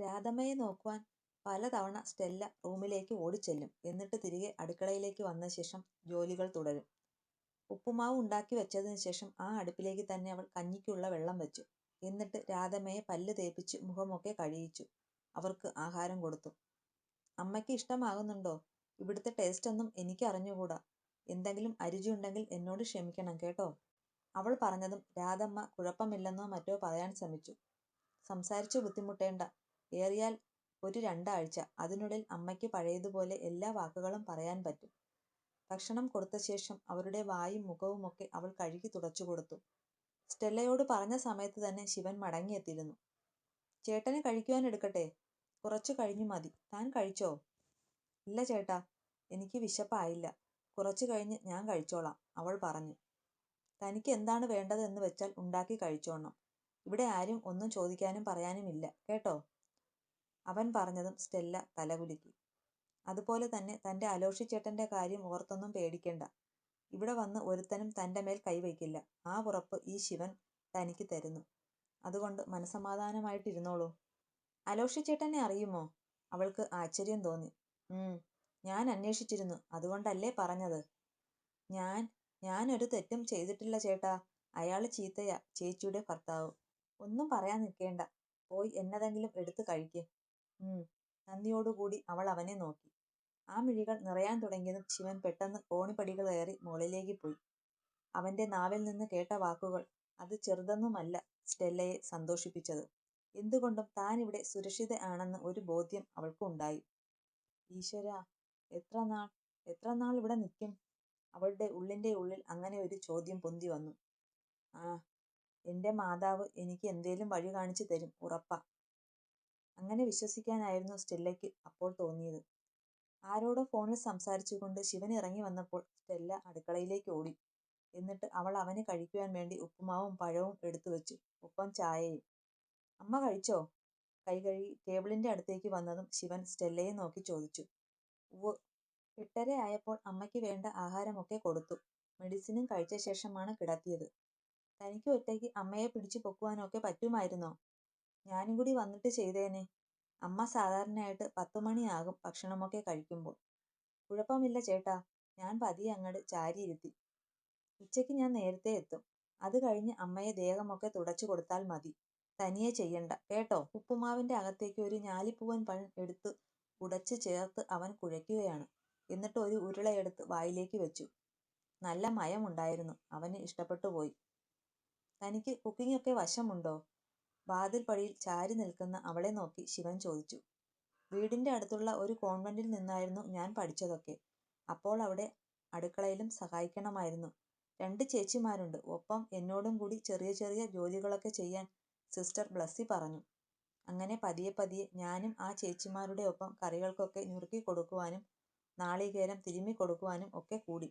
രാധമ്മയെ നോക്കുവാൻ പലതവണ സ്റ്റെല്ല റൂമിലേക്ക് ഓടിച്ചെല്ലും. എന്നിട്ട് തിരികെ അടുക്കളയിലേക്ക് വന്ന ശേഷം ജോലികൾ തുടരും. ഉപ്പുമാവ് ഉണ്ടാക്കി വെച്ചതിന് ശേഷം ആ അടുപ്പിലേക്ക് തന്നെ അവൾ കഞ്ഞിക്കുള്ള വെള്ളം വെച്ചു എന്നിട്ട് രാധമ്മയെ പല്ല് തേപ്പിച്ച് മുഖമൊക്കെ കഴുകിച്ചു അവർക്ക് ആഹാരം കൊടുത്തു. "അമ്മയ്ക്ക് ഇഷ്ടമാകുന്നുണ്ടോ? ഇവിടുത്തെ ടേസ്റ്റ് ഒന്നും എനിക്ക് അറിഞ്ഞുകൂടാ. എന്തെങ്കിലും അരുചിയുണ്ടെങ്കിൽ എന്നോട് ക്ഷമിക്കണം കേട്ടോ. " അവൾ പറഞ്ഞതും രാധമ്മ കുഴപ്പമില്ലെന്നോ മറ്റോ പറയാൻ ശ്രമിച്ചു. "സംസാരിച്ച് ബുദ്ധിമുട്ടേണ്ട. ഏറിയാൽ ഒരു രണ്ടാഴ്ച. അതിനുള്ളിൽ അമ്മയ്ക്ക് പഴയതുപോലെ എല്ലാ വാക്കുകളും പറയാൻ പറ്റും. " ഭക്ഷണം കൊടുത്ത ശേഷം അവരുടെ വായും മുഖവുമൊക്കെ അവൾ കഴുകി തുടച്ചു കൊടുത്തു സ്റ്റെല്ലയോട് പറഞ്ഞ സമയത്ത് തന്നെ ശിവൻ മടങ്ങിയെത്തിയിരുന്നു. "ചേട്ടന് കഴിക്കുവാൻ എടുക്കട്ടെ? കുറച്ചു കഴിഞ്ഞു മതി. താൻ കഴിച്ചോ? " "ഇല്ല ചേട്ടാ, എനിക്ക് വിശപ്പായില്ല. കുറച്ചു കഴിഞ്ഞ് ഞാൻ കഴിച്ചോളാം. " അവൾ പറഞ്ഞു. "തനിക്ക് എന്താണ് വേണ്ടത് എന്ന് വെച്ചാൽ ഉണ്ടാക്കി കഴിച്ചോണം. ഇവിടെ ആരും ഒന്നും ചോദിക്കാനും പറയാനും ഇല്ല കേട്ടോ. " അവൻ പറഞ്ഞതും സ്റ്റെല്ല തലകുലുക്കി. "അതുപോലെ തന്നെ തന്റെ അലോഷിച്ചേട്ടന്റെ കാര്യം ഓർത്തൊന്നും പേടിക്കേണ്ട. ഇവിടെ വന്ന് ഒരുത്തനും തന്റെ മേൽ കൈവയ്ക്കില്ല ആ ഉറപ്പ് ഈ ശിവൻ തനിക്ക് തരുന്നു. അതുകൊണ്ട് മനസമാധാനമായിട്ടിരുന്നോളൂ " "അലോഷിച്ചേട്ടനെ അറിയുമോ? " അവൾക്ക് ആശ്ചര്യം തോന്നി. "ഉം. ഞാൻ അന്വേഷിച്ചിരുന്നു. അതുകൊണ്ടല്ലേ പറഞ്ഞത്. " "ഞാൻ ഞാൻ ഒരു തെറ്റും ചെയ്തിട്ടില്ല ചേട്ടാ. അയാൾ ചീത്തയാ ചേച്ചിയുടെ ഭർത്താവ്. " "ഒന്നും പറയാൻ നിൽക്കേണ്ട. പോയി എന്നതെങ്കിലും എടുത്തു കഴിക്ക്. " "ഉം. " നന്ദിയോടുകൂടി അവൾ അവനെ നോക്കി. ആ മിഴികൾ നിറയാൻ തുടങ്ങിയതും ശിവൻ പെട്ടെന്ന് കോണിപ്പടികൾ കയറി മുകളിലേക്ക് പോയി. അവന്റെ നാവിൽ നിന്ന് കേട്ട വാക്കുകൾ അത് ചെറുതൊന്നുമല്ല സ്റ്റെല്ലയെ സന്തോഷിപ്പിച്ചത്. എന്തുകൊണ്ടും താനിവിടെ സുരക്ഷിത ആണെന്ന് ഒരു ബോധ്യം അവൾക്ക് ഉണ്ടായി. "ഈശ്വരാ, എത്രനാൾ, എത്ര നാൾ ഇവിടെ നിൽക്കും? " അവളുടെ ഉള്ളിന്റെ ഉള്ളിൽ അങ്ങനെ ഒരു ചോദ്യം പൊന്തിവന്നു. "ആ, എന്റെ മാതാവ് എനിക്ക് എന്തേലും വഴി കാണിച്ചു തരും ഉറപ്പാ. " അങ്ങനെ വിശ്വസിക്കാനായിരുന്നു സ്റ്റെല്ലയ്ക്ക് അപ്പോൾ തോന്നിയത്. ആരോടോ ഫോണിൽ സംസാരിച്ചുകൊണ്ട് ശിവൻ ഇറങ്ങി വന്നപ്പോൾ സ്റ്റെല്ല അടുക്കളയിലേക്ക് ഓടി. എന്നിട്ട് അവൾ അവന് കഴിക്കുവാൻ വേണ്ടി ഉപ്പുമാവും പഴവും എടുത്തു വെച്ചു ഒപ്പം ചായയും. "അമ്മ കഴിച്ചോ? " കൈ കഴുകി ടേബിളിന്റെ അടുത്തേക്ക് വന്നതും ശിവൻ സ്റ്റെല്ലയെ നോക്കി ചോദിച്ചു. "ഉവ്വ്. എട്ടര ആയപ്പോൾ അമ്മയ്ക്ക് വേണ്ട ആഹാരമൊക്കെ കൊടുത്തു. മെഡിസിനും കഴിച്ച ശേഷമാണ് കിടത്തിയത്. തനിക്ക് ഒറ്റയ്ക്ക് അമ്മയെ പിടിച്ചു പൊക്കുവാനൊക്കെ പറ്റുമായിരുന്നോ? ഞാനും കൂടി വന്നിട്ട് ചെയ്തേനെ. അമ്മ സാധാരണയായിട്ട് പത്തു മണിയാകും ഭക്ഷണമൊക്കെ കഴിക്കുമ്പോൾ. " "കുഴപ്പമില്ല ചേട്ടാ. ഞാൻ പതിയെ അങ്ങട് ചാരിയിരുത്തി. ഉച്ചയ്ക്ക് ഞാൻ നേരത്തെ എത്തും. അത് കഴിഞ്ഞ് അമ്മയെ ദേഹമൊക്കെ തുടച്ചു കൊടുത്താൽ മതി. തനിയെ ചെയ്യണ്ട കേട്ടോ. " ഉപ്പുമാവിന്റെ അകത്തേക്ക് ഒരു ഞാലിപ്പൂവൻ പഴം എടുത്ത് ഉടച്ച് ചേർത്ത് അവൻ കുഴയ്ക്കുകയാണ്. എന്നിട്ട് ഒരു ഉരുളയെടുത്ത് വായിലേക്ക് വെച്ചു നല്ല മയമുണ്ടായിരുന്നു അവന് ഇഷ്ടപ്പെട്ടു പോയി. "തനിക്ക് കുക്കിംഗ് ഒക്കെ വശമുണ്ടോ? " വാതിൽപ്പടിയിൽ ചാരി നിൽക്കുന്ന അവളെ നോക്കി ശിവൻ ചോദിച്ചു. "വീടിന്റെ അടുത്തുള്ള ഒരു കോൺവെന്റിൽ നിന്നായിരുന്നു ഞാൻ പഠിച്ചതൊക്കെ. അപ്പോൾ അവിടെ അടുക്കളയിലും സഹായിക്കണമായിരുന്നു. രണ്ട് ചേച്ചിമാരുണ്ട്. ഒപ്പം എന്നോടും കൂടി ചെറിയ ചെറിയ ജോലികളൊക്കെ ചെയ്യാൻ സിസ്റ്റർ ബ്ലസി പറഞ്ഞു. അങ്ങനെ പതിയെ പതിയെ ഞാനും ആ ചേച്ചിമാരുടെ ഒപ്പം കറികൾക്കൊക്കെ ഞുറുക്കി കൊടുക്കുവാനും നാളികേരം തിരുമ്മി കൊടുക്കുവാനും ഒക്കെ കൂടി.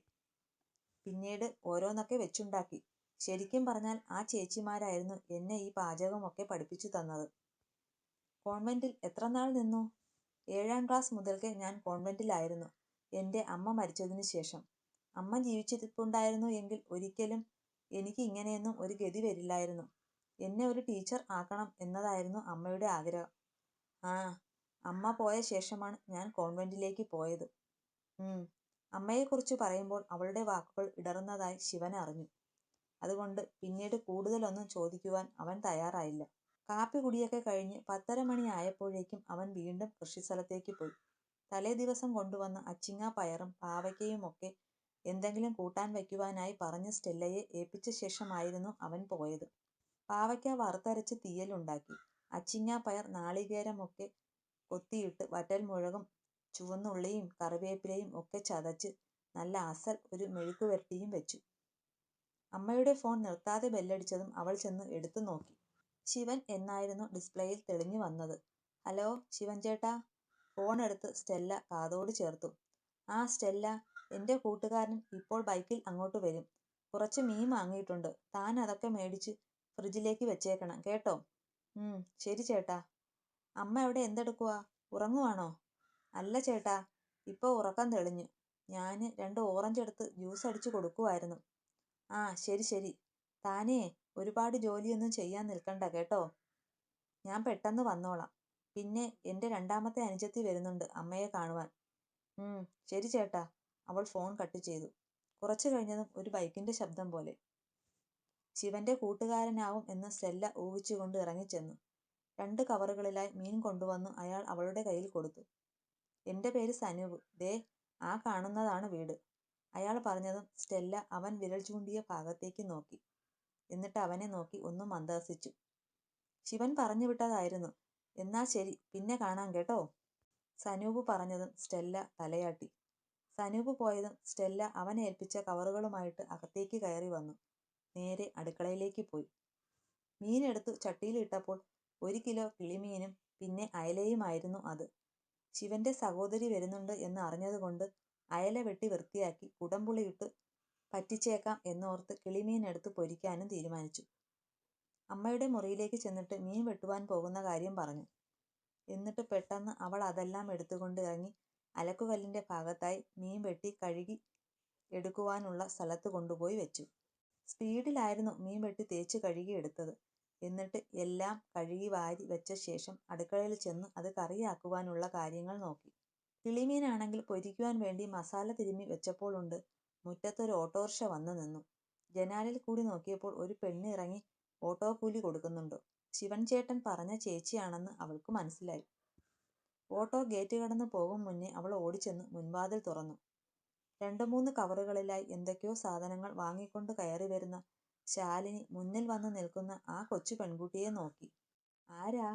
പിന്നീട് ഓരോന്നൊക്കെ വെച്ചുണ്ടാക്കി. ശരിക്കും പറഞ്ഞാൽ ആ ചേച്ചിമാരായിരുന്നു എന്നെ ഈ പാചകമൊക്കെ പഠിപ്പിച്ചു തന്നത്. " "കോൺവെന്റിൽ എത്ര നാൾ നിന്നു? " "ഏഴാം ക്ലാസ് മുതൽക്കേ ഞാൻ കോൺവെന്റിലായിരുന്നു എന്റെ അമ്മ മരിച്ചതിനു ശേഷം. അമ്മ ജീവിച്ചിരിപ്പുണ്ടായിരുന്നു എങ്കിൽ ഒരിക്കലും എനിക്ക് ഇങ്ങനെയൊന്നും ഒരു ഗതി വരില്ലായിരുന്നു. എന്നെ ഒരു ടീച്ചർ ആക്കണം എന്നതായിരുന്നു അമ്മയുടെ ആഗ്രഹം. ആ, അമ്മ പോയ ശേഷമാണ് ഞാൻ കോൺവെന്റിലേക്ക് പോയത്. " അമ്മയെക്കുറിച്ച് പറയുമ്പോൾ അവളുടെ വാക്കുകൾ ഇടറുന്നതായി ശിവൻ അറിഞ്ഞു. അതുകൊണ്ട് പിന്നീട് കൂടുതലൊന്നും ചോദിക്കുവാൻ അവൻ തയ്യാറായില്ല. കാപ്പികുടിയൊക്കെ കഴിഞ്ഞ് പത്തര മണി ആയപ്പോഴേക്കും അവൻ വീണ്ടും കൃഷിസ്ഥലത്തേക്ക് പോയി. തലേ ദിവസം കൊണ്ടുവന്ന അച്ചിങ്ങാ പയറും പാവയ്ക്കയും ഒക്കെ എന്തെങ്കിലും കൂട്ടാൻ വയ്ക്കുവാനായി പറഞ്ഞ് സ്റ്റെല്ലയെ ഏൽപ്പിച്ച ശേഷമായിരുന്നു അവൻ പോയത്. പാവയ്ക്ക വറുത്തരച്ച് തീയലുണ്ടാക്കി. അച്ചിങ്ങാപ്പയർ നാളികേരമൊക്കെ കൊത്തിയിട്ട് വറ്റൽമുളകും ചുവന്നുള്ളിയും കറിവേപ്പിലയും ഒക്കെ ചതച്ച് നല്ല അസൽ ഒരു മെഴുക്കുവരട്ടിയും വെച്ചു. അമ്മയുടെ ഫോൺ നിർത്താതെ ബെല്ലടിച്ചതും അവൾ ചെന്ന് എടുത്തു നോക്കി. ശിവൻ എന്നായിരുന്നു ഡിസ്പ്ലേയിൽ തെളിഞ്ഞു വന്നത്. "ഹലോ ശിവൻ ചേട്ടാ ഫോൺ " ഫോണെടുത്ത് സ്റ്റെല്ല കാതോട് ചേർത്തു. "ആ സ്റ്റെല്ല എന്റെ കൂട്ടുകാരൻ ഇപ്പോൾ ബൈക്കിൽ അങ്ങോട്ട് വരും. കുറച്ച് മീൻ വാങ്ങിയിട്ടുണ്ട്. താൻ അതൊക്കെ മേടിച്ച് ഫ്രിഡ്ജിലേക്ക് വെച്ചേക്കണം കേട്ടോ. " "ഉം. ശരി ചേട്ടാ. " "അമ്മ എവിടെ എന്തെടുക്കുവാ? ഉറങ്ങുവാണോ? " "അല്ല ചേട്ടാ. ഇപ്പോൾ ഉറക്കം തെളിഞ്ഞു. ഞാൻ രണ്ട് ഓറഞ്ച് എടുത്ത് ജ്യൂസ് അടിച്ചു കൊടുക്കുവായിരുന്നു. " "ആ ശരി ശരി. താനേ ഒരുപാട് ജോലിയൊന്നും ചെയ്യാൻ നിൽക്കണ്ട കേട്ടോ. ഞാൻ പെട്ടെന്ന് വന്നോളാം. പിന്നെ എന്റെ രണ്ടാമത്തെ അനുജത്തി വരുന്നുണ്ട് അമ്മയെ കാണുവാൻ. ഉം ശരി ചേട്ടാ. അവൾ ഫോൺ കട്ട് ചെയ്തു. കുറച്ചു കഴിഞ്ഞതും ഒരു ബൈക്കിന്റെ ശബ്ദം പോലെ. ശിവന്റെ കൂട്ടുകാരനാവും എന്ന് സ്റ്റെല്ല ഊഹിച്ചുകൊണ്ട് ഇറങ്ങിച്ചെന്നു. രണ്ട് കവറുകളിലായി മീൻ കൊണ്ടുവന്നു അയാൾ അവളുടെ കയ്യിൽ കൊടുത്തു. എന്റെ പേര് സനൂപ്. ദേ ആ കാണുന്നതാണ് വീട്. അയാൾ പറഞ്ഞതും സ്റ്റെല്ല അവൻ വിരൽ ചൂണ്ടിയ ഭാഗത്തേക്ക് നോക്കി. എന്നിട്ട് അവനെ നോക്കി ഒന്ന് മന്ദഹസിച്ചു. ശിവൻ പറഞ്ഞു വിട്ടതായിരുന്നു എന്നാ ശരി പിന്നെ കാണാം കേട്ടോ. സനൂപ് പറഞ്ഞതും സ്റ്റെല്ല തലയാട്ടി. സനൂപ് പോയതും സ്റ്റെല്ല അവനെ ഏൽപ്പിച്ച കവറുകളുമായിട്ട് അകത്തേക്ക് കയറി വന്നു. നേരെ അടുക്കളയിലേക്ക് പോയി. മീൻ എടുത്തു ചട്ടിയിലിട്ടപ്പോൾ ഒരു കിലോ കിളിമീനും പിന്നെ അയലയുമായിരുന്നു അത്. ശിവന്റെ സഹോദരി വരുന്നുണ്ട് എന്ന് അറിഞ്ഞതുകൊണ്ട് അയല വെട്ടി വൃത്തിയാക്കി കുടംപുളിയിട്ട് പറ്റിച്ചേക്കാം എന്നോർത്ത് കിളിമീൻ എടുത്ത് പൊരിക്കാനും തീരുമാനിച്ചു. അമ്മയുടെ മുറിയിലേക്ക് ചെന്നിട്ട് മീൻ വെട്ടുവാൻ പോകുന്ന കാര്യം പറഞ്ഞു. എന്നിട്ട് പെട്ടെന്ന് അവൾ അതെല്ലാം എടുത്തുകൊണ്ട് ഇറങ്ങി അലക്കുകല്ലിന്റെ ഭാഗത്തായി മീൻ വെട്ടി കഴുകി എടുക്കുവാനുള്ള സ്ഥലത്ത് കൊണ്ടുപോയി വെച്ചു. സ്പീഡിലായിരുന്നു മീൻ വെട്ടി തേച്ച് കഴുകി എടുത്തത്. എന്നിട്ട് എല്ലാം കഴുകി വാരി വെച്ച ശേഷം അടുക്കളയിൽ ചെന്ന് അത് കറിയാക്കുവാനുള്ള കാര്യങ്ങൾ നോക്കി. കിളിമീനാണെങ്കിൽ പൊരിക്കുവാൻ വേണ്ടി മസാല തിരുമ്മി വെച്ചപ്പോളുണ്ട് മുറ്റത്തൊരു ഓട്ടോറിക്ഷ വന്നു നിന്നു. ജനാലിൽ കൂടി നോക്കിയപ്പോൾ ഒരു പെണ്ണ് ഇറങ്ങി ഓട്ടോക്കൂലി കൊടുക്കുന്നുണ്ട്. ശിവൻ ചേട്ടൻ പറഞ്ഞ ചേച്ചിയാണെന്ന് അവൾക്ക് മനസ്സിലായി. ഓട്ടോ ഗേറ്റ് കടന്ന് പോകും മുന്നേ അവൾ ഓടിച്ചെന്ന് മുൻവാതിൽ തുറന്നു. രണ്ടു മൂന്ന് കവറുകളിലായി എന്തൊക്കെയോ സാധനങ്ങൾ വാങ്ങിക്കൊണ്ട് കയറി വരുന്ന ശാലിനി മുന്നിൽ വന്നു നിൽക്കുന്ന ആ കൊച്ചു പെൺകുട്ടിയെ നോക്കി. ആരാ?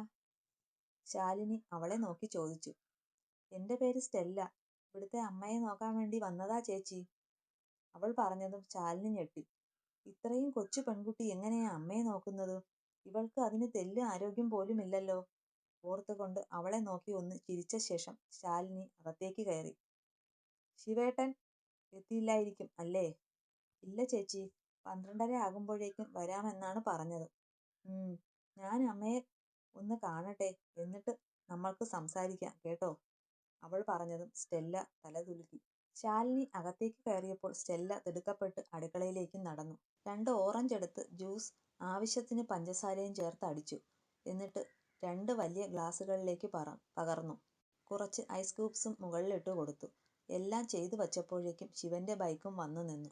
ശാലിനി അവളെ നോക്കി ചോദിച്ചു. എന്റെ പേര് സ്റ്റെല്ല. ഇവിടുത്തെ അമ്മയെ നോക്കാൻ വേണ്ടി വന്നതാ ചേച്ചി. അവൾ പറഞ്ഞതും ശാലിനി ഞെട്ടി. ഇത്രയും കൊച്ചു പെൺകുട്ടി എങ്ങനെയാ അമ്മയെ നോക്കുന്നത്? ഇവൾക്ക് അതിന് തെല്ല് ആരോഗ്യം പോലുമില്ലല്ലോ. ഓർത്തുകൊണ്ട് അവളെ നോക്കി ഒന്ന് ചിരിച്ച ശേഷം ശാലിനി അകത്തേക്ക് കയറി. ശിവേട്ടൻ എത്തിയില്ലായിരിക്കും അല്ലേ? ഇല്ല ചേച്ചി. പന്ത്രണ്ടര ആകുമ്പോഴേക്കും വരാമെന്നാണ് പറഞ്ഞത്. ഞാൻ അമ്മയെ ഒന്ന് കാണട്ടെ എന്നിട്ട് നമ്മൾക്ക് സംസാരിക്കാം കേട്ടോ. അവൾ പറഞ്ഞതും സ്റ്റെല്ല തലകുലുക്കി. ശാലിനി അകത്തേക്ക് കയറിയപ്പോൾ സ്റ്റെല്ല തിടുക്കപ്പെട്ട് അടുക്കളയിലേക്ക് നടന്നു. രണ്ട് ഓറഞ്ച് എടുത്ത് ജ്യൂസ് ആവശ്യത്തിന് പഞ്ചസാരയും ചേർത്ത് അടിച്ചു. എന്നിട്ട് രണ്ട് വലിയ ഗ്ലാസുകളിലേക്ക് പകർന്നു. കുറച്ച് ഐസ് ക്യൂബ്സും മുകളിലിട്ട് കൊടുത്തു. എല്ലാം ചെയ്തു വച്ചപ്പോഴേക്കും ശിവന്റെ ബൈക്കും വന്നു നിന്നു.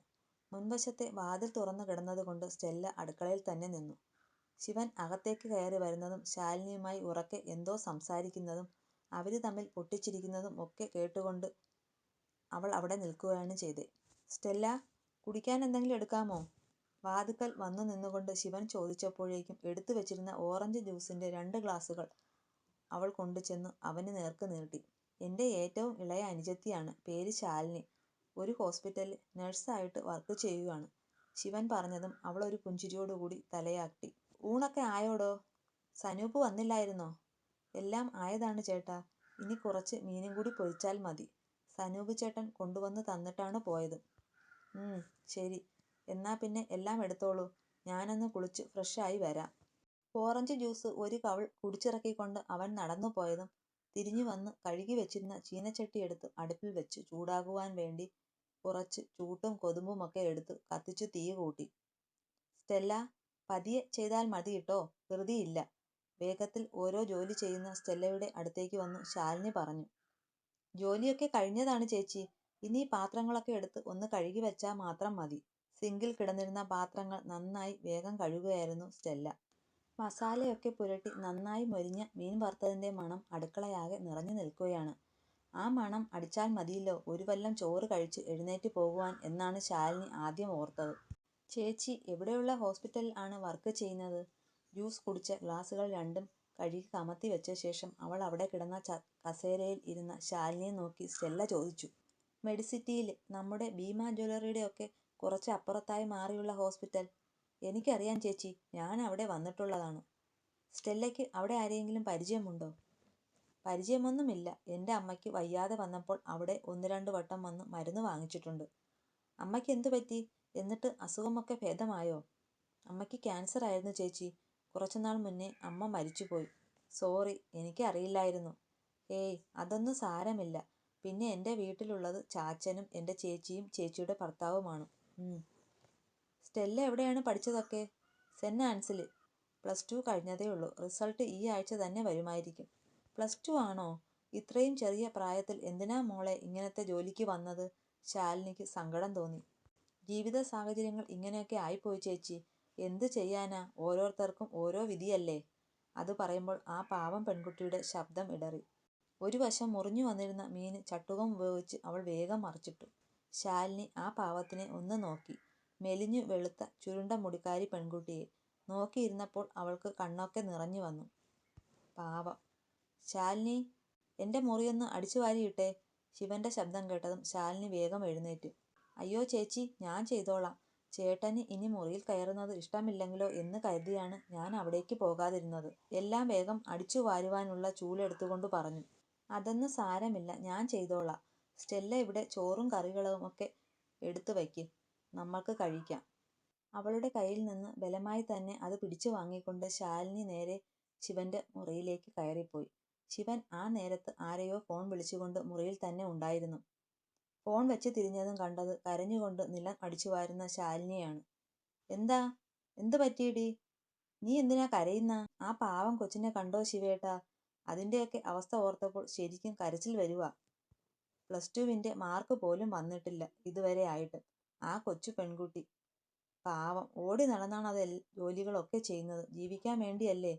മുൻവശത്തെ വാതിൽ തുറന്നു കിടന്നതുകൊണ്ട് സ്റ്റെല്ല അടുക്കളയിൽ തന്നെ നിന്നു. ശിവൻ അകത്തേക്ക് കയറി വരുന്നതും ശാലിനിയുമായി ഉറക്കെ എന്തോ സംസാരിക്കുന്നതും അവർ തമ്മിൽ പൊട്ടിച്ചിരിക്കുന്നതും ഒക്കെ കേട്ടുകൊണ്ട് അവൾ അവിടെ നിൽക്കുകയാണ് ചെയ്തേ. സ്റ്റെല്ല കുടിക്കാൻ എന്തെങ്കിലും എടുക്കാമോ? വാതുക്കൽ വന്നു നിന്നുകൊണ്ട് ശിവൻ ചോദിച്ചപ്പോഴേക്കും എടുത്തു വെച്ചിരുന്ന ഓറഞ്ച് ജ്യൂസിന്റെ രണ്ട് ഗ്ലാസുകൾ അവൾ കൊണ്ടുചെന്ന് അവന് നേർക്ക് നീട്ടി. എന്റെ ഏറ്റവും ഇളയ അനുജത്തിയാണ്. പേര് ശാലിനി. ഒരു ഹോസ്പിറ്റലിൽ നഴ്സായിട്ട് വർക്ക് ചെയ്യുവാണ്. ശിവൻ പറഞ്ഞതും അവൾ ഒരു പുഞ്ചിരിയോടുകൂടി തലയാട്ടി. ഊണൊക്കെ ആയോടോ? സനൂപ് വന്നില്ലായിരുന്നോ? എല്ലാം ആയതാണ് ചേട്ടാ. ഇനി കുറച്ച് മീനും കൂടി പൊരിച്ചാൽ മതി. സനൂപ് ചേട്ടൻ കൊണ്ടുവന്ന് തന്നിട്ടാണ് പോയത്. ഉം ശരി. എന്നാ പിന്നെ എല്ലാം എടുത്തോളൂ. ഞാനൊന്ന് കുളിച്ച് ഫ്രഷ് ആയി വരാം. ഓറഞ്ച് ജ്യൂസ് ഒരു കവിൾ കുടിച്ചിറക്കിക്കൊണ്ട് അവൻ നടന്നു പോയതും തിരിഞ്ഞു വന്ന് കഴുകി വെച്ചിരുന്ന ചീനച്ചട്ടി എടുത്ത് അടുപ്പിൽ വെച്ച് ചൂടാകുവാൻ വേണ്ടി കുറച്ച് ചൂട്ടും കൊതുമ്പുമൊക്കെ എടുത്ത് കത്തിച്ചു തീ കൂട്ടി. സ്റ്റെല്ല പതിയെ ചെയ്താൽ മതി കേട്ടോ ധൃതിയില്ല. വേഗത്തിൽ ഓരോ ജോലി ചെയ്യുന്ന സ്റ്റെല്ലയുടെ അടുത്തേക്ക് വന്നു ശാലിനി പറഞ്ഞു. ജോലിയൊക്കെ കഴിഞ്ഞതാണ് ചേച്ചി. ഇനി പാത്രങ്ങളൊക്കെ എടുത്ത് ഒന്ന് കഴുകി വെച്ചാൽ മാത്രം മതി. സിങ്കിൽ കിടന്നിരുന്ന പാത്രങ്ങൾ നന്നായി വേഗം കഴുകുകയായിരുന്നു സ്റ്റെല്ല. മസാലയൊക്കെ പുരട്ടി നന്നായി മൊരിഞ്ഞ മീൻ വറുത്തതിന്റെ മണം അടുക്കളയാകെ നിറഞ്ഞു നിൽക്കുകയാണ്. ആ മണം അടിച്ചാൽ മതിയല്ലോ ഒരു വല്ലം ചോറ് കഴിച്ച് എഴുന്നേറ്റ് പോകുവാൻ എന്നാണ് ശാലിനി ആദ്യം ഓർത്തത്. ചേച്ചി എവിടെയുള്ള ഹോസ്പിറ്റലിൽ ആണ് വർക്ക് ചെയ്യുന്നത്? ജ്യൂസ് കുടിച്ച ഗ്ലാസുകൾ രണ്ടും കഴുകി കമത്തി വെച്ച ശേഷം അവൾ അവിടെ കിടന്ന കസേരയിൽ ഇരുന്ന ശാലിനിയെ നോക്കി സ്റ്റെല്ല ചോദിച്ചു. മെഡിസിറ്റിയിൽ നമ്മുടെ ഭീമ ജ്വല്ലറിയുടെ ഒക്കെ കുറച്ച് അപ്പുറത്തായി മാറിയുള്ള ഹോസ്പിറ്റൽ. എനിക്കറിയാം ചേച്ചി. ഞാൻ അവിടെ വന്നിട്ടുള്ളതാണ്. സ്റ്റെല്ലയ്ക്ക് അവിടെ ആരെയെങ്കിലും പരിചയമുണ്ടോ? പരിചയമൊന്നുമില്ല. എന്റെ അമ്മയ്ക്ക് വയ്യാതെ വന്നപ്പോൾ അവിടെ ഒന്ന് രണ്ട് വട്ടം വന്ന് മരുന്ന് വാങ്ങിച്ചിട്ടുണ്ട്. അമ്മയ്ക്ക് എന്തു പറ്റി? എന്നിട്ട് അസുഖമൊക്കെ ഭേദമായോ? അമ്മയ്ക്ക് ക്യാൻസർ ആയിരുന്നു ചേച്ചി. കുറച്ചുനാൾ മുന്നേ അമ്മ മരിച്ചുപോയി. സോറി എനിക്കറിയില്ലായിരുന്നു ഏയ് അതൊന്നും സാരമില്ല. പിന്നെ എന്റെ വീട്ടിലുള്ളത് ചാച്ചനും എന്റെ ചേച്ചിയും ചേച്ചിയുടെ ഭർത്താവുമാണ്. സ്റ്റെല്ല എവിടെയാണ് പഠിച്ചതൊക്കെ? സെന്റ് ആൻസിൽ പ്ലസ് ടു കഴിഞ്ഞതേ ഉള്ളൂ റിസൾട്ട് ഈ ആഴ്ച തന്നെ വരുമായിരിക്കും. പ്ലസ് ടു ആണോ ഇത്രയും ചെറിയ പ്രായത്തിൽ എന്തിനാ മോളെ ഇങ്ങനത്തെ ജോലിക്ക് വന്നത് ശാലിനിക്ക് സങ്കടം തോന്നി ജീവിത സാഹചര്യങ്ങൾ ഇങ്ങനെയൊക്കെ ആയിപ്പോയി ചേച്ചി എന്ത് ചെയ്യാനാ? ഓരോരുത്തർക്കും ഓരോ വിധിയല്ലേ? അത് പറയുമ്പോൾ ആ പാവം പെൺകുട്ടിയുടെ ശബ്ദം ഇടറി. ഒരു വശം മുറിഞ്ഞു വന്നിരുന്ന മീന് ചട്ടുകം ഉപയോഗിച്ച് അവൾ വേഗം മറിച്ചിട്ടു. ശാലിനി ആ പാവത്തിനെ ഒന്ന് നോക്കി. മെലിഞ്ഞു വെളുത്ത ചുരുണ്ട മുടിക്കാരി പെൺകുട്ടിയെ നോക്കിയിരുന്നപ്പോൾ അവൾക്ക് കണ്ണൊക്കെ നിറഞ്ഞു വന്നു. പാവം. ശാലിനി എന്റെ മുറിയൊന്ന് അടിച്ചു വാരിയിട്ടേ. ശിവന്റെ ശബ്ദം കേട്ടതും ശാലിനി വേഗം എഴുന്നേറ്റു. അയ്യോ ചേച്ചി ഞാൻ ചെയ്തോളാം. ചേട്ടന് ഇനി മുറിയിൽ കയറുന്നത് ഇഷ്ടമില്ലെങ്കിലോ എന്ന് കരുതിയാണ് ഞാൻ അവിടേക്ക് പോകാതിരുന്നത്. എല്ലാം വേഗം അടിച്ചു വാരുവാനുള്ള ചൂലെടുത്തുകൊണ്ട് പറഞ്ഞു. അതൊന്നും സാരമില്ല ഞാൻ ചെയ്തോളാം. സ്റ്റെല്ല ഇവിടെ ചോറും കറികളും ഒക്കെ എടുത്തു വയ്ക്ക്. നമ്മൾക്ക് കഴിക്കാം. അവളുടെ കയ്യിൽ നിന്ന് ബലമായി തന്നെ അത് പിടിച്ചു വാങ്ങിക്കൊണ്ട് ശാലിനി നേരെ ശിവന്റെ മുറിയിലേക്ക് കയറിപ്പോയി. ശിവൻ ആ നേരത്ത് ആരെയോ ഫോൺ വിളിച്ചുകൊണ്ട് മുറിയിൽ തന്നെ ഉണ്ടായിരുന്നു. ഫോൺ വെച്ച് തിരിഞ്ഞതും കണ്ടത് കരഞ്ഞുകൊണ്ട് നിലം അടിച്ചുവാരുന്ന ശാലിനിയാണ്. എന്താ? എന്ത് പറ്റിയിടി? നീ എന്തിനാ കരയുന്ന? ആ പാവം കൊച്ചിനെ കണ്ടോ ശിവേട്ടാ? അതിന്റെയൊക്കെ അവസ്ഥ ഓർത്തപ്പോൾ ശരിക്കും കരച്ചിൽ വരുക പ്ലസ് ടുവിന്റെ മാർക്ക് പോലും വന്നിട്ടില്ല ഇതുവരെ ആയിട്ട്. ആ കൊച്ചു പെൺകുട്ടി. പാവം. ഓടി നടന്നാണ് അത് ജോലികളൊക്കെ ചെയ്യുന്നത്. ജീവിക്കാൻ വേണ്ടിയല്ലേ?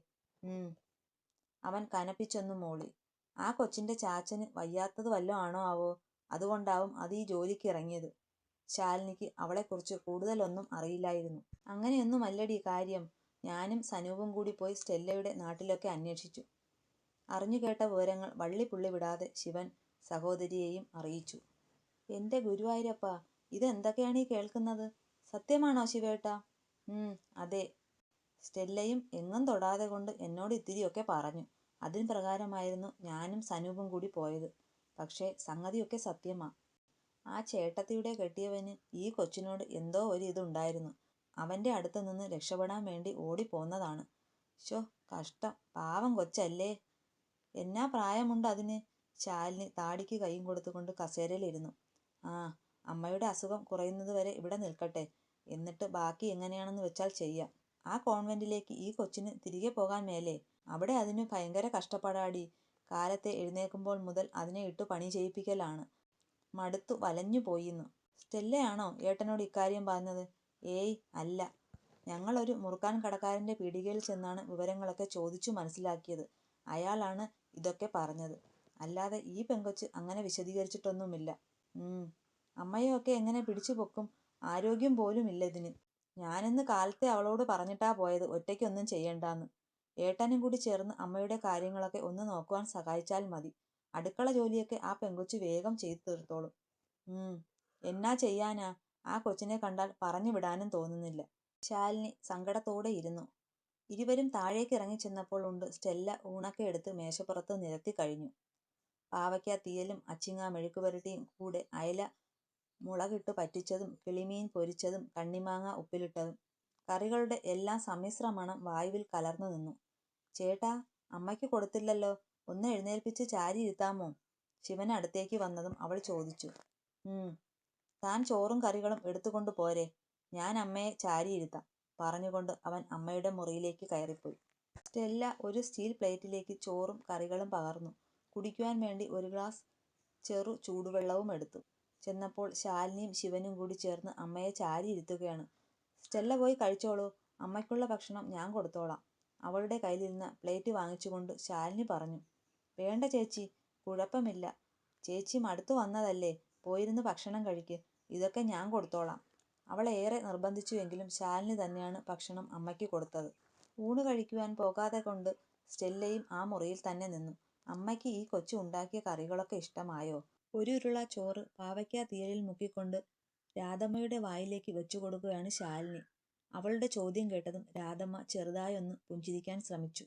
അവൻ കനപ്പിച്ചൊന്നു മോളി. ആ കൊച്ചിന്റെ ചാച്ചന് വയ്യാത്തത് വല്ലോ ആണോ ആവോ? അതുകൊണ്ടാവും അത് ഈ ജോലിക്ക് ഇറങ്ങിയത്. ശാലിനിക്ക് അവളെക്കുറിച്ച് കൂടുതലൊന്നും അറിയില്ലായിരുന്നു. അങ്ങനെയൊന്നുമല്ലടി കാര്യം. ഞാനും സനൂപും കൂടി പോയി സ്റ്റെല്ലയുടെ നാട്ടിലൊക്കെ അന്വേഷിച്ചു. അറിഞ്ഞു കേട്ട വിവരങ്ങൾ വള്ളിപ്പുള്ളി വിടാതെ ശിവൻ സഹോദരിയെയും അറിയിച്ചു. എന്റെ ഗുരുവായൂരപ്പ ഇതെന്തൊക്കെയാണ് ഈ കേൾക്കുന്നത്? സത്യമാണോ ശിവേട്ട? അതെ. സ്റ്റെല്ലയും എങ്ങും തൊടാതെ കൊണ്ട് എന്നോട് ഇത്തിരിയൊക്കെ പറഞ്ഞു. അതിന് പ്രകാരമായിരുന്നു ഞാനും സനൂപും കൂടി പോയത്. പക്ഷേ സംഗതിയൊക്കെ സത്യമാ. ആ ചേട്ടത്തിയുടെ കെട്ടിയവന് ഈ കൊച്ചിനോട് എന്തോ ഒരു ഇതുണ്ടായിരുന്നു. അവന്റെ അടുത്ത് നിന്ന് രക്ഷപ്പെടാൻ വേണ്ടി ഓടിപ്പോന്നതാണ്. ഷോ കഷ്ടം. പാവം കൊച്ചല്ലേ. എന്നാ പ്രായമുണ്ട് അതിന്? ശാലിനി താടിക്ക് കൈയും കൊടുത്തുകൊണ്ട് കസേരയിലിരുന്നു. ആ അമ്മയുടെ അസുഖം കുറയുന്നത് വരെ ഇവിടെ നിൽക്കട്ടെ. എന്നിട്ട് ബാക്കി എങ്ങനെയാണെന്ന് വെച്ചാൽ ചെയ്യാം. ആ കോൺവെന്റിലേക്ക് ഈ കൊച്ചിന് തിരികെ പോകാൻ മേലേ. അവിടെ അതിന് ഭയങ്കര കഷ്ടപ്പാടാടി. കാലത്തെ എഴുന്നേൽക്കുമ്പോൾ മുതൽ അതിനെ ഇട്ടു പണി ചെയ്യിപ്പിക്കലാണ്. മടുത്തു വലഞ്ഞു പോയിന്നു. സ്റ്റെല്ലയാണോ ഏട്ടനോട് ഇക്കാര്യം പറഞ്ഞത്? ഏയ് അല്ല. ഞങ്ങളൊരു മുറുക്കാൻ കടക്കാരന്റെ പീടികയിൽ ചെന്നാണ് വിവരങ്ങളൊക്കെ ചോദിച്ചു മനസ്സിലാക്കിയത്. അയാളാണ് ഇതൊക്കെ പറഞ്ഞത്. അല്ലാതെ ഈ പെങ്കൊച്ച് അങ്ങനെ വിശദീകരിച്ചിട്ടൊന്നുമില്ല. ഉം. അമ്മയൊക്കെ എങ്ങനെ പിടിച്ചു പൊക്കും? ആരോഗ്യം പോലും ഇല്ല ഇതിന്. ഞാനിന്ന് കാലത്തെ അവളോട് പറഞ്ഞിട്ടാ പോയത്. ഒറ്റയ്ക്കൊന്നും ചെയ്യണ്ടാന്ന്. ഏട്ടനും കൂടി ചേർന്ന് അമ്മയുടെ കാര്യങ്ങളൊക്കെ ഒന്ന് നോക്കുവാൻ സഹായിച്ചാൽ മതി. അടുക്കള ജോലിയൊക്കെ ആ പെങ്കൊച്ചു വേഗം ചെയ്തു തീർത്തോളും. ഉം എന്നാ ചെയ്യാനാ? ആ കൊച്ചിനെ കണ്ടാൽ പറഞ്ഞു വിടാനും തോന്നുന്നില്ല. ശാലിനി സങ്കടത്തോടെ ഇരുന്നു. ഇരുവരും താഴേക്ക് ഇറങ്ങി ചെന്നപ്പോൾ ഉണ്ട് സ്റ്റെല്ല ഊണൊക്കെ എടുത്ത് മേശപ്പുറത്ത് നിരത്തി കഴിഞ്ഞു. പാവയ്ക്ക തീയലും അച്ചിങ്ങ മെഴുക്കുപുരട്ടിയും കൂടെ അയല മുളകിട്ട് പറ്റിച്ചതും കിളിമീൻ പൊരിച്ചതും കണ്ണിമാങ്ങ ഉപ്പിലിട്ടതും. കറികളുടെ എല്ലാ സമ്മിശ്ര മണം വായുവിൽ കലർന്നു നിന്നു. ചേട്ടാ അമ്മയ്ക്ക് കൊടുത്തില്ലല്ലോ. ഒന്ന് എഴുന്നേൽപ്പിച്ച് ചാരി ഇരുത്താമോ? ശിവൻ അടുത്തേക്ക് വന്നതും അവൾ ചോദിച്ചു. ഉം താൻ ചോറും കറികളും എടുത്തുകൊണ്ട് പോരെ. ഞാൻ അമ്മയെ ചാരിയിരുത്താം പറഞ്ഞുകൊണ്ട് അവൻ അമ്മയുടെ മുറിയിലേക്ക് കയറിപ്പോയി. സ്റ്റെല്ല ഒരു സ്റ്റീൽ പ്ലേറ്റിലേക്ക് ചോറും കറികളും പകർന്നു. കുടിക്കുവാൻ വേണ്ടി ഒരു ഗ്ലാസ് ചെറു ചൂടുവെള്ളവും എടുത്തു. ചെന്നപ്പോൾ ശാലിനിയും ശിവനും കൂടി ചേർന്ന് അമ്മയെ ചാരിയിരുത്തുകയാണ് സ്റ്റെല്ല പോയി കഴിച്ചോളൂ. അമ്മയ്ക്കുള്ള ഭക്ഷണം ഞാൻ കൊടുത്തോളാം. അവളുടെ കയ്യിലിരുന്ന പ്ലേറ്റ് വാങ്ങിച്ചുകൊണ്ട് ശാലിനി പറഞ്ഞു വേണ്ട ചേച്ചി കുഴപ്പമില്ല. ചേച്ചി മടുത്തു വന്നതല്ലേ പോയിരുന്ന് ഭക്ഷണം കഴിക്ക്. ഇതൊക്കെ ഞാൻ കൊടുത്തോളാം. അവൾ ഏറെ നിർബന്ധിച്ചുവെങ്കിലും ശാലിനി തന്നെയാണ് ഭക്ഷണം അമ്മയ്ക്ക് കൊടുത്തത്. ഊണ് കഴിക്കുവാൻ പോകാതെ കൊണ്ട് സ്റ്റെല്ലയും ആ മുറിയിൽ തന്നെ നിന്നു. അമ്മയ്ക്ക് ഈ കൊച്ചു ഉണ്ടാക്കിയ കറികളൊക്കെ ഇഷ്ടമായോ? ഒരു ഉരുള ചോറ് പാവയ്ക്ക തീയലിൽ മുക്കിക്കൊണ്ട് രാധമ്മയുടെ വായിലേക്ക് വെച്ചു കൊടുക്കുകയാണ് ശാലിനി. അവളുടെ ചോദ്യം കേട്ടതും രാധമ്മ ചെറുതായൊന്ന് പുഞ്ചിരിക്കാൻ ശ്രമിച്ചു.